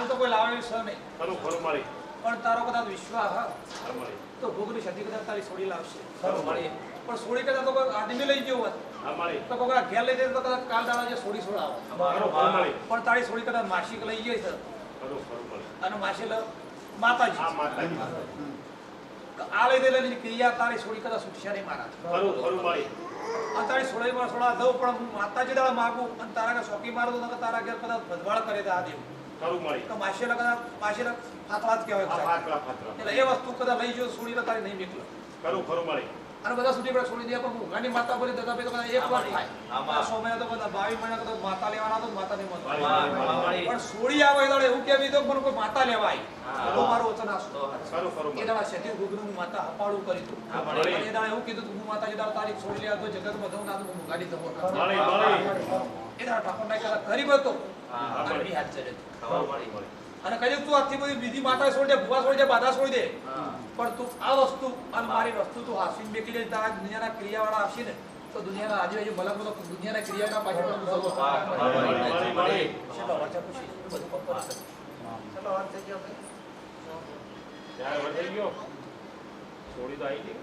હાલ તો કોઈ લાવે છે નહીં. ખરું ખરું મારી. પણ તારો કદાચ વિશ્વાસ હા તો ભોગની સદી કદાચ તારી સોડી લાવશે. ખરું મારી. પણ સોડી કદાચ તો કોઈ આદમી લઈ ગયો હોત તો કોઈ ઘેર લઈ જાય તો કદાચ કાલ દાડા જે સોડી સોડાવો પણ તારી સોડી કદાચ માસિક લઈ જાય છે અને માસી લ માતાજી. આ લઈ આ લઈ ક્રિયા તારી સોડી કદાચ છૂટશે નહીં મારા. ખરું ખરું મારી. અને તારી સોળી માં સોડા દઉં પણ હું માતાજી દાડા માગું અને તારા કે શોકી મારું તો તારા ઘેર કદાચ ભજવાળ કરે દે આ દેવ. ખરું મારી. તો કદાચ માસી હાથવા જ આ કહેવાય એટલે એ વસ્તુ કદા લઈ જો સોડી તો નહીં નીકળે. ખરું ખરું મળી અને બધા સુધી આપણે છોડી દે પણ હું ગાની માતા બોલી દાદા ભાઈ તો કદાચ એક વાર થાય. આમાં. સો મહિના તો બધા બાવીસ મહિના તો માતા લેવાના તો માતા નહીં. પણ સોડી આવે એટલે એવું કેવી તો પણ કોઈ માતા લેવાય. તો મારું વચન આસો તો એ દાડા શેઠી ગુગનું હું માતા હપાડું કરી તું મળી. એ દાડા એવું કીધું તું હું માતાજી દાડા તારીખ છોડી લે તો જગત બધું ના તો હું ગાડી દઉં મળી મળી એ દાડા ઠાકોર ના કદાચ ગરીબ હતો. હા, હા મળી. હાથ ચડે ખબર પડી મળી અને કહ્યું તું આથી બધી બીજી માતા છોડી દે ભૂવા છોડી દે બાધા છોડી દે. પણ તું આ વસ્તુ અને મારી વસ્તુ તું હાસીન બેકી લે તારા દુનિયાના ક્રિયાવાળા આવશે ને તો દુનિયાના આજુબાજુ મલક ભલા દુનિયાના ક્રિયાના પાછળ પણ બધું. મળી, મળી. ચલો વાત થઈ ગયો. ગયો? છોડી તો આવી ગઈ.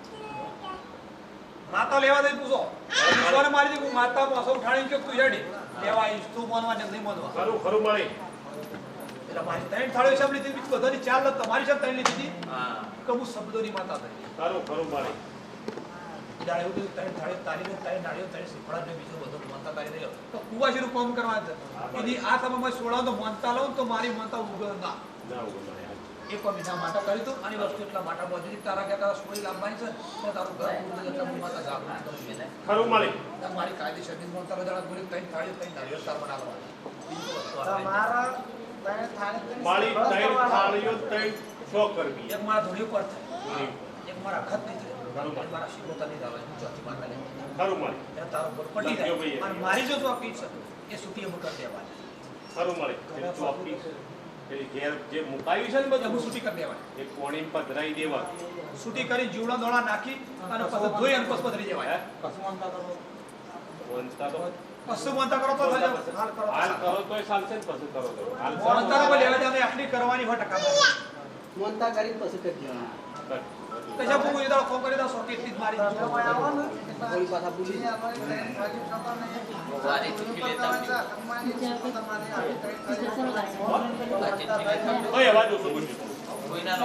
માતા લેવા દઈ પૂછો. ઈશ્વરે મારી દીધું. માતા પાછો ઉઠાડી કે તું હેડી. લેવા ઈસ્તુ માનવા ને ખરું ખરું મારી એટલે ત્રણ થાળીઓ છે લીધી બીજી બધાની ચાર તમારી છે ત્રણ લીધી હતી હા. કે શબ્દોની માતા થઈ. ખરું ખરું મારી. ત્યારે એવું કીધું ત્રણ થાળીઓ તારી ને ત્રણ નાળીઓ ત્રણ શીખવાડા ને બીજું બધું માનતા તારી નહીં તો કુવાસીનું કામ કરવા એની આ સમયમાં સોળા તો માનતા લઉં તો મારી માનતા ઉગલ ના મારી એક મહિના માટે કર્યું હતું અને વસ્તુ એટલા માટે બધી તારા કે તારા સોળી લાવવાની છે તો તારું ઘર પૂરું એટલે હું માતા એને. ખરું અને મારી કાયદેસરની તારા દાડા બોલી ત્રણ થાળીઓ ત્રણ નાળીઓ તાર આવે નહીં. તમારા ત્રણ થાળી મારી ત્રણ થાળીઓ ત્રણ છ કરવી. એક મારા ધોળી ઉપર થાય. એક મારા ખત નહીં થાય. મારા શિવતા નહીં થાય ચોથી માતા નહીં મારી એટલે તારો ઘર પડી જાય. અને મારી જો ચોકી છે એ સુપીએ મુકર કરી દેવાની. ખરું પેલી ચોકી પેલી ઘેર જે મુકાયું છે ને બધું સુટી કરી દેવાય એ કોણી પધરાઈ દેવા. સુટી કરી જીવડા દોડા નાખી અને પછી ધોઈ અને પછી પધરી દેવાય. વંચતા તો પશુ કરો તો હાલ કરો. હાલ કરો તોય ચાલશે ને પછી કરો. તો હાલ માનતા લેવા દેવા નહીં, કરવાની હોય ટકા મોનતા કરી પછી કરી દેવાના. કશા એ દાડો ફોન કરી દો સોટી એટલી જ મારી પાછા ચૂકી લેતા તમારે. ઓય ઓછો કોઈના